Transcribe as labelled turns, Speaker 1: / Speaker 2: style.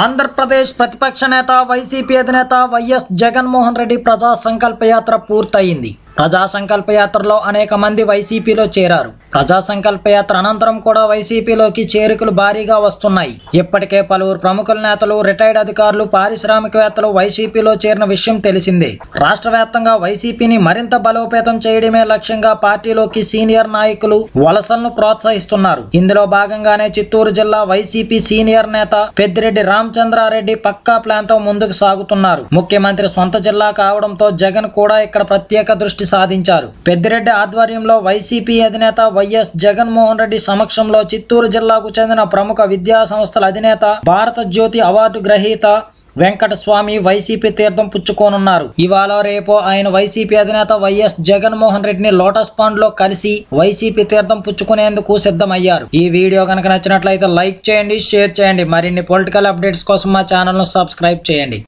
Speaker 1: ఆంధ్రప్రదేశ్ ప్రతిపక్ష నేత వైసీపీ అధినేత వైఎస్ జగన్మోహన్ రెడ్డి ప్రజా సంకల్పయాత్ర పూర్తయింది. ప్రజా సంకల్పయాత్రలో అనేక మంది వైసీపీలో చేరారు. ప్రజా సంకల్ప యాత్ర అనంతరం కూడా వైసీపీలోకి చేరికలు భారీగా వస్తున్నాయి. ఇప్పటికే పలువురు ప్రముఖుల నేతలు రిటైర్డ్ అధికారులు పారిశ్రామికవేత్తలు వైసీపీలో చేరిన విషయం తెలిసిందే. రాష్ట్ర వ్యాప్తంగా వైసీపీని మరింత బలోపేతం చేయడమే లక్ష్యంగా పార్టీలోకి సీనియర్ నాయకులు వలసలను ప్రోత్సహిస్తున్నారు. ఇందులో భాగంగానే చిత్తూరు జిల్లా వైసీపీ సీనియర్ నేత పెద్దిరెడ్డి రామచంద్రారెడ్డి పక్కా ప్లాన్తో ముందుకు సాగుతున్నారు. ముఖ్యమంత్రి సొంత జిల్లా కావడంతో జగన్ కూడా ఇక్కడ ప్రత్యేక దృష్టి సాధించారు. పెద్దిరెడ్డి ఆధ్వర్యంలో వైసీపీ అధినేత వైఎస్ జగన్మోహన్ రెడ్డి సమక్షంలో చిత్తూరు జిల్లాకు చెందిన ప్రముఖ విద్యా సంస్థల అధినేత భారత జ్యోతి అవార్డు గ్రహీత వెంకటస్వామి వైసీపీ తీర్థం పుచ్చుకోనున్నారు. ఇవాళ రేపో ఆయన వైసీపీ అధినేత వైఎస్ జగన్మోహన్ రెడ్డిని లోటస్ పాండ్లో కలిసి వైసీపీ తీర్థం పుచ్చుకునేందుకు సిద్ధమయ్యారు. ఈ వీడియో కనుక నచ్చినట్లయితే లైక్ చేయండి షేర్ చేయండి. మరిన్ని పొలిటికల్ అప్డేట్స్ కోసం మా ఛానల్ను సబ్స్క్రైబ్ చేయండి.